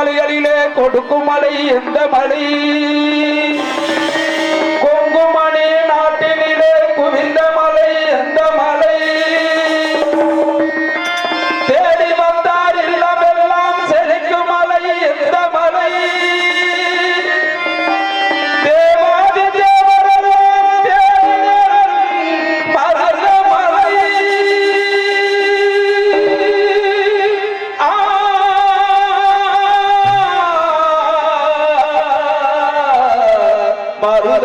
மலைகளிலே கொடுக்கும் மலை எந்த மலை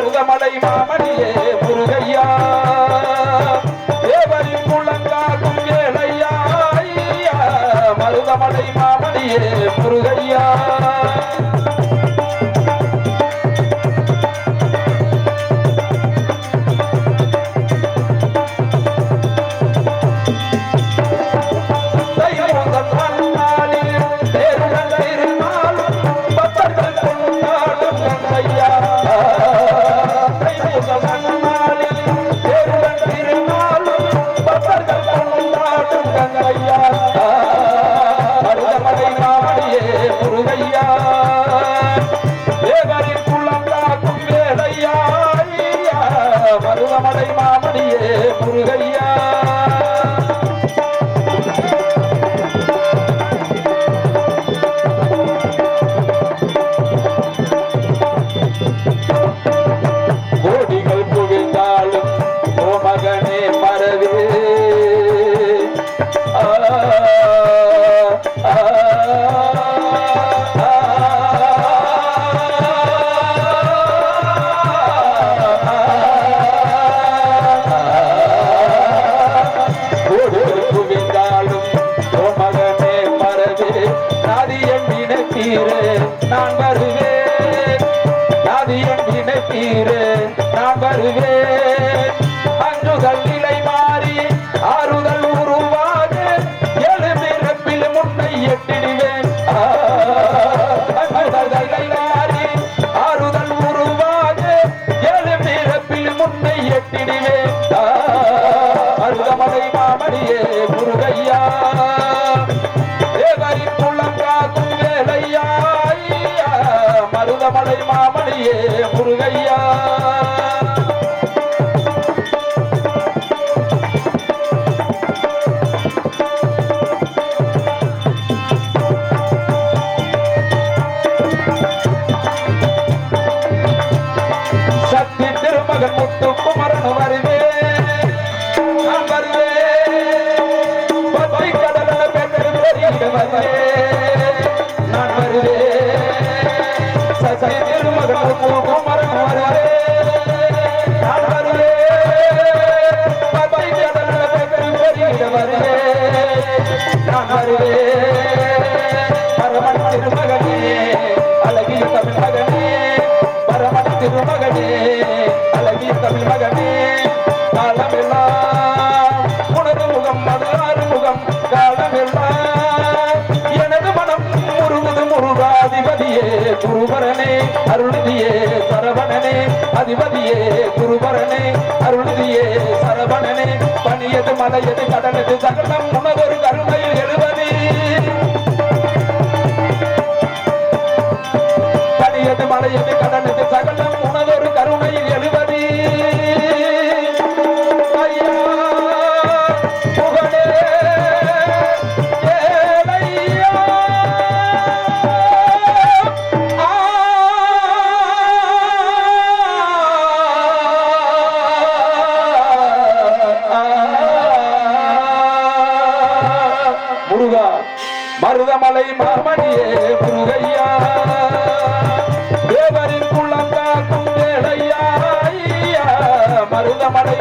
மருதமலை மாமணியே முருகையா. தேவரின் முழங்காகும் ஏழையா மருதமலை மாமணியே முருகையா. முருகையா மறவே நாதியன் நான் வருவேன். நாதியன் நினைத்தீரே நான் வருவேன். அஞ்சுதல் நிலை மாறி ஆறுதல் உருவாக எழுபிறப்பில் முன்னை எட்டிடுவேன். ஆறுதல் உருவாக எழுபிறப்பில் முன்னை எட்டிடுவேன். அருகமலை மாமணியே முருகையா. தேவரின் நான் வருவேன். சக்தி திருமகன் குமரன் வருவே. நான் வருவேன் பச்சை கடலில் பெண்கள் பெரிய நான் வருவேன் பரமன் திருமகனே அழகிய தமிழ் மகனே. பரமன் திருமகனே அழகிய தமிழ் மகனே. காலமெல்லாம் குருபரனே அருள்தியே சரவணனே அதிபதியே குருபரனே அருள்தியே சரவணனே. பணியது மலையது கடலது சகலம் உனதொரு கருமையில் எழுவதி. பணியது மலையது கடலது முருகா மருதமலை மாமணியே முருகையா. தேவரின் குளங்காக்கும் வேலையா மருதமலை